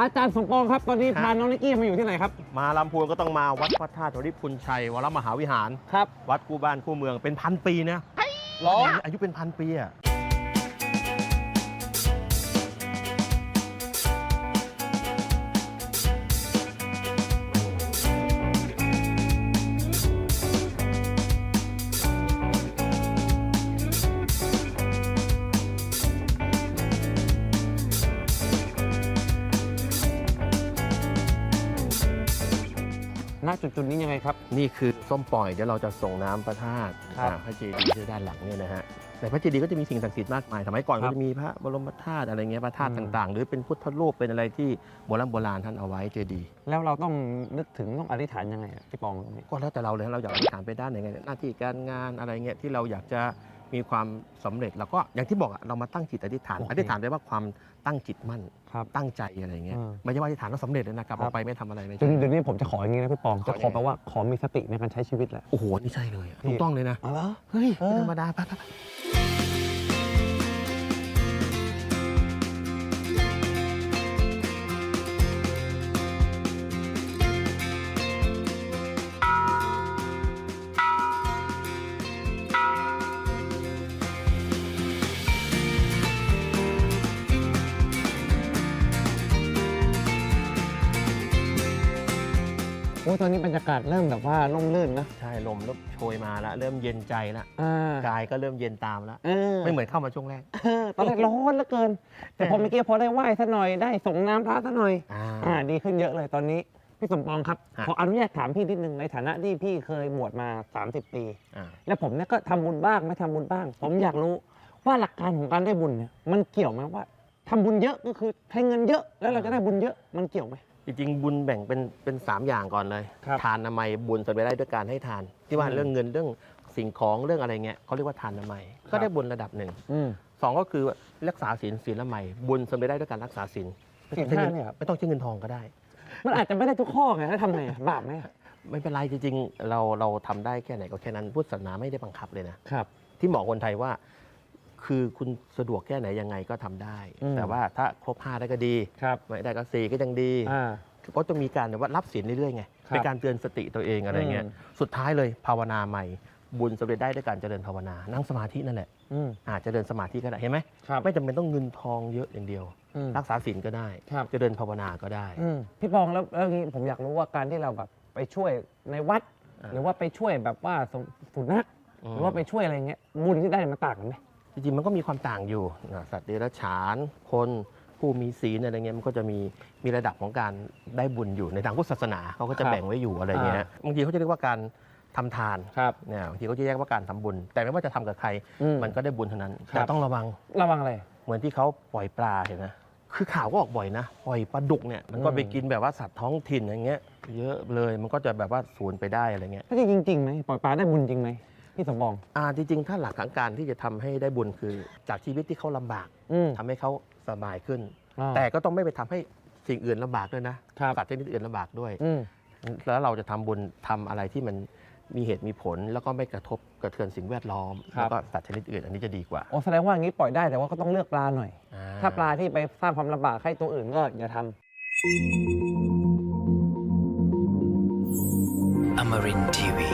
อาจารย์สมปองครับ ตอนนี้ครับพาน้องนิกกี้มาอยู่ที่ไหนครับ มาลำพูนก็ต้องมาวัดพระธาตุวริพุนชัยวรมหาวิหาร ครับ วัดคู่บ้านคู่เมืองเป็นพันปีนะหรออายุเป็นพันปีอะ ณจุดจุดๆนี้ยังไงครับ นี่คือส้มปล่อยเดี๋ยวเราจะส่งน้ำพระธาตุครับอ่าพระเจดีย์ที่ด้านหลังเนี่ยนะฮะในพระเจดีย์ก็จะมีสิ่งศักดิ์สิทธิ์มากมายสมัยก่อนครัก็บจะมีพระบรมธาตุอะไรเงี้ยพระธาตุอืม ต่างๆ หรือเป็นพุทธรูปเป็นอะไรที่โบราณโบราณท่านเอาไว้เจดีย์แล้วเราต้องนึกถึงต้องอธิษฐานยังไงอะพี่ปองตรงนี้ ก็แล้วแต่เราเลยเราอยากอธิษฐานไปด้านไหนไงหน้าที่การงานอะไรเงี้ยที่เราอยากจะ มีความสำเร็จแล้วก็อย่างที่บอกอะเรามาตั้งจิตอธิษฐาน โอเคอธิษฐานได้ว่าความตั้งจิตมั่นครับตั้งใจอะไรเงี้ยอืมไม่ใช่ว่าอธิษฐานแล้วสำเร็จเลยนะกลับครัอบอกไปไม่ทำอะไรไม่จใช่ นเดี๋ยวนี้ผมจะขออย่างนี้นะพี่ปองขอจะยังขอไง แปลว่าขอมีสติในการใช้ชีวิตแหละ โอ้โหนี่ใช่เลยอะพี่ ถูกต้องเลยนะ อ๋อเหรอ เฮ้ยเออไม่ธรรมดาไปไปไป อ้ยตอนนี้บรรยากาศเริ่มแบบว่าร่มรื่นนะ ใช่ลมเริ่มโชยมาแล้วเริ่มเย็นใจแล้วอ่ากายก็เริ่มเย็นตามแล้วเออไม่เหมือนเข้ามาช่วงแรก เออตอนแรกร้อนเหลือเกิน แต่พอเมื่อกี้พอได้ไหว้ซะหน่อยได้ส่งน้ำพระซะหน่อย อ่า อ่าดีขึ้นเยอะเลยตอนนี้พี่สมปองครับฮะ ขออนุญาตถามพี่นิดนึงในฐานะที่พี่เคยบวชมา 30 ปี อ่าแล้วผมเนี่ยก็ทำบุญบ้างไม่ทำบุญบ้าง ผมอยากรู้ว่าหลักการของการได้บุญเนี่ยมันเกี่ยวไหมว่า ทำบุญเยอะก็คือให้เงินเยอะแล้วเราจะได้บุญเยอะมันเกี่ยวไหม จริงๆบุญแบ่งเป็นเป็นสามอย่างก่อนเลย ครับทานนามัยบุญสำเร็จได้ด้วยการให้ทาน ที่ว่าอืม เรื่องเงินเรื่องสิ่งของเรื่องอะไรเงี้ยเขาเรียกว่าทานนามัยครับก็ได้บุญระดับหนึ่งอืม สองก็คือรักษาศีลศีลละไมบุญสำเร็จได้ด้วยการรักษาศีลศีลห้าเนี่ยครับ ไม่ต้องใช้เงินทองก็ได้ มันอาจจะไม่ได้ทุกข้อไงแล้วทำไงอะบาปไหมอะไม่เป็นไรจริงๆเราเราทำได้แค่ไหนก็แค่นั้นพุทธศาสนาไม่ได้บังคับเลยนะ ครับ ที่บอกคนไทยว่า คือคุณสะดวกแค่ไหนยังไงก็ทำได้ อืม แต่ว่าถ้าครบห้าได้ก็ดี ครับ ไม่ได้ก็สี่ก็ยังดี อ่า เพราะจะมีการแบบว่ารับศีลเรื่อยๆไง ครับเป็นการเตือนสติตัวเองอะไรเงี้ย อืม สุดท้ายเลยภาวนาใหม่ บุญสำเร็จได้ด้วยการเจริญภาวนา นั่งสมาธินั่นแหละอืมอาจจะเจริญสมาธิก็ได้เห็นไหม ครับไม่จำเป็นต้องเงินทองเยอะอย่างเดียว อืม รักษาศีลก็ได้ ครับ เจริญภาวนาก็ได้ อืมพี่ปองแล้วแล้วงี้ผมอยากรู้ว่าการที่เราแบบไปช่วยในวัดอ่าหรือว่าไปช่วยแบบว่าสมสุนัขอืมหรือว่าไปช่วยอะไรเงี้ยบุญที่ได้มันต่างกันไหม จริงๆมันก็มีความต่างอยู่นะสัตว์เดรัจฉาน คนผู้มีศีลอะไรเงี้ยมันก็จะมีมีระดับของการได้บุญอยู่ในทางพุทธศาสนาเขาก็จะครับแบ่งไว้อยู่อะไรเงี้ยบางทีเขาจะเรียกว่าการทำทานครับ เนี่ยบางทีเขาจะแยกว่าการทำบุญ แต่ไม่ว่าจะทำกับใครอืมมันก็ได้บุญเท่านั้นครับ แต่ต้องระวังระวังอะไร เหมือนที่เขาปล่อยปลาเห็นไหมคือข่าวก็ออกบ่อยนะปล่อยปลาดุกเนี่ยมันก็อืมไปกินแบบว่าสัตว์ท้องถิ่นอย่างเงี้ยเยอะเลยมันก็จะแบบว่าสูญไปได้อะไรเงี้ย ถ้าจริงจริงๆไหมปล่อยปลาได้บุญจริงไหม พี่สมปอง อ่าจริงๆ ถ้าหลักของการที่จะทำให้ได้บุญคือ จากชีวิตที่เขาลำบากอืมทำให้เขาสบายขึ้น อ่า แต่ก็ต้องไม่ไปทำให้สิ่งอื่นลำบากด้วยนะครับ สัตว์ชนิดอื่นลำบากด้วย อืม แล้วเราจะทำบุญทำอะไรที่มันมีเหตุมีผล แล้วก็ไม่กระทบกระเทือนสิ่งแวดล้อมครับ แล้วก็สัตว์ชนิดอื่นอันนี้จะดีกว่าโอ้แสดงว่าอย่างนี้ปล่อยได้แต่ว่าก็ต้องเลือกปลาหน่อย อ่ถ้าปลาที่ไปสร้างความลำบากให้ตัวอื่นก็อย่าทำ Amarin Tiwi.